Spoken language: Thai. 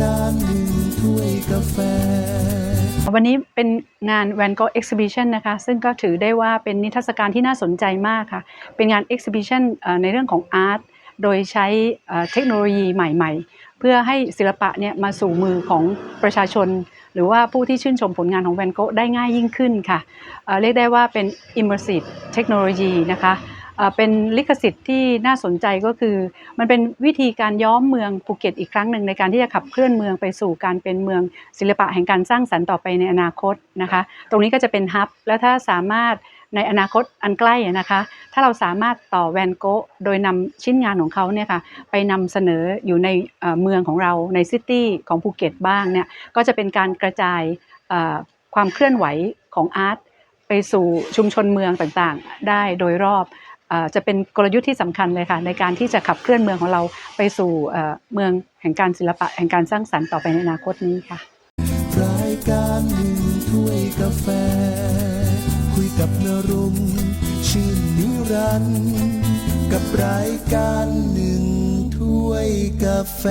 การหนึ่งถ้วยกาแฟ วันนี้เป็นงาน Van Gogh Exhibition นะคะ ซึ่งก็ถือได้ว่าเป็นนิทรรศการที่น่าสนใจมากค่ะ เป็นงาน Exhibition ในเรื่องของอาร์ตโดยใช้เทคโนโลยีใหม่ ๆ เพื่อให้ศิลปะเนี่ยมาสู่มือของประชาชน หรือว่าผู้ที่ชื่นชมผลงานของแวนโกะได้ง่ายยิ่งขึ้นค่ะเเรียกได้ว่าเป็น immersive เทคโนโลยีนะคะ เอ่อเป็นลิขสิทธิ์ที่น่าสนใจก็คือ มันเป็นวิธีการย้อมเมืองภูเก็ตอีกครั้งหนึ่งในการที่จะขับเคลื่อนเมืองไปสู่การเป็นเมืองศิลปะแห่งการสร้างสรรค์ต่อไปในอนาคตนะคะ ตรงนี้ก็จะเป็นฮับ และถ้าสามารถในอนาคตอันใกล้อะนะคะ ถ้าเราสามารถต่อแวนโกะโดยนำชิ้นงานของเขาเนี่ยค่ะไปนำเสนออยู่ในเอ่อเมืองของเราในซิตี้ของภูเก็ตบ้างเนี่ยก็จะเป็นการกระจายเอ่อความเคลื่อนไหวของอาร์ตไปสู่ชุมชนเมืองต่างๆ ได้โดยรอบเอ่อ จะเป็นกลยุทธ์ที่สำคัญเลยค่ะในการที่จะขับเคลื่อนเมืองของเราไปสู่เมืองแห่งการศิลปะแห่งการสร้างสรรค์ต่อไปในอนาคตนี้ค่ะรายการหนึ่งถ้วยกาแฟ คุยกับนรงค์ชื่นนิรันด์กับรายการหนึ่งถ้วยกาแฟ